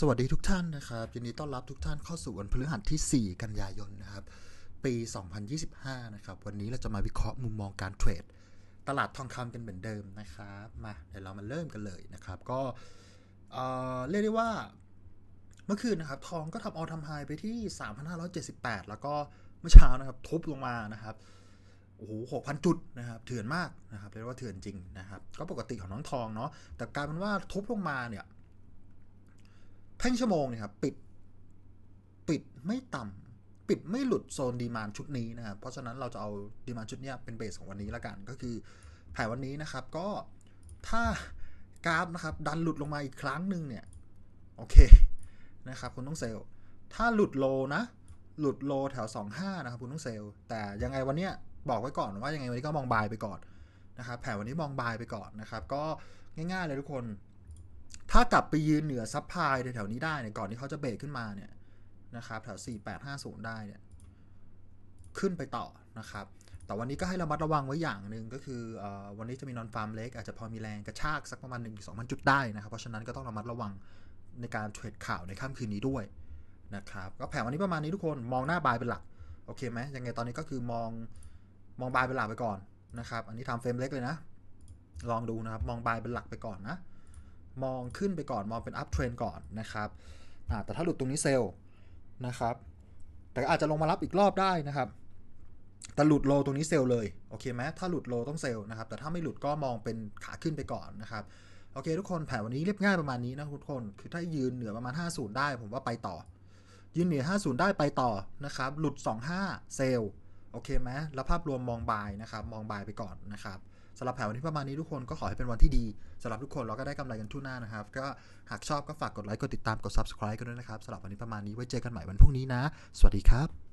สวัสดีทุกท่านนะครับยินดีต้อนรับทุกท่านเข้าสู่วันพฤหัสที่ 4 กันยายนนะครับ ปี 2025 นะครับ วันนี้เราจะมาวิเคราะห์มุมมองการเทรด ตลาดทองคำกันเหมือนเดิมนะครับ มาเดี๋ยวเรามาเริ่มกันเลยนะครับ ก็เอ่อเรียกได้ว่าเมื่อคืนนะครับ ทองก็ทำออทำไฮไปที่ 3,578 แล้วก็เมื่อเช้านะครับ ทุบลงมานะครับโอ้โหหกพันจุดนะครับเถื่อนมากนะครับเรียกว่าเถื่อนจริงนะครับ ก็ปกติของน้องทองเนาะแต่กลายเป็นว่าทุบลงมาเนี่ย แท่งชั่วโมงเนี่ยครับปิดปิดไม่ต่ำปิดไม่หลุดโซนดีมานชุดนี้นะครับเพราะฉะนั้นเราจะเอาดีมานชุดนี้เป็นเบสของวันนี้ละกัน ก็คือแผนวันนี้นะครับก็ถ้ากราฟนะครับดันหลุดลงมาอีกครั้งหนึ่งเนี่ยโอเคนะครับคุณต้องเซลล์ถ้าหลุดโลนะ หลุดโลแถว 25 นะครับคุณต้องเซลล์แต่ยังไงวันเนี้ยบอกไว้ก่อนว่ายังไงวันนี้ก็มองบายไปก่อนนะครับแผนวันนี้มองบายไปก่อนนะครับ ก็ง่ายๆเลยทุกคน ถ้ากลับไปยืนเหนือซับพลายแถวๆนี้ได้เนี่ยก่อนที่เขาจะเบรกขึ้นมาเนี่ยนะครับแถว 4850 ได้เนี่ยขึ้นไปต่อนะครับ แต่วันนี้ก็ให้ระมัดระวังไว้อย่างหนึ่งก็คือออวันนี้จะมีนอนฟาร์มเล็กอาจจะพอมีแรงกระชากสักประมาณ 1-2,000 จุดได้นะครับ เพราะฉะนั้นก็ต้องระมัดระวังในการเทรดข่าวในค่ำคืนนี้ด้วยนะครับก็แผนวันนี้ประมาณนี้ทุกคนมองหน้าบายเป็นหลัก โอเคไหมยังไงตอนนี้ก็คือมองมองบายเป็นหลักไปก่อนนะครับ อันนี้ทำเฟรมเล็กเลยนะ ลองดูนะครับ มองบายเป็นหลักไปก่อนนะ มองขึ้นไปก่อนมองเป็นอัพเทรนก่อนนะครับแต่ถ้าหลุดตรงนี้เซลล์นะครับ แต่อาจจะลงมารับอีกรอบได้นะครับ แต่หลุดโลตรงนี้เซลล์เลย โอเคไหมถ้าหลุดโลต้องเซลล์นะครับ แต่ถ้าไม่หลุดก็มองเป็นขาขึ้นไปก่อนนะครับ โอเคทุกคนแผนวันนี้เรียบง่ายประมาณนี้นะทุกคน คือถ้ายืนเหนือประมาณ 50 ได้ ผมว่าไปต่อ ยืนเหนือ 50 ได้ไปต่อนะครับ หลุด 25 เซลล์โอเคไหมแล้วภาพรวมมองบายนะครับ มองบายไปก่อนนะครับ สำหรับแผนวันที่ประมาณนี้ทุกคนก็ขอให้เป็นวันที่ดีสำหรับทุกคนเราก็ได้กำไรกันทั่วหน้านะครับ ก็หากชอบก็ฝากกดไลค์กดติดตามกด subscribe กันด้วยนะครับสำหรับวันนี้ประมาณนี้ไว้เจอกันใหม่วันพรุ่งนี้นะ สวัสดีครับ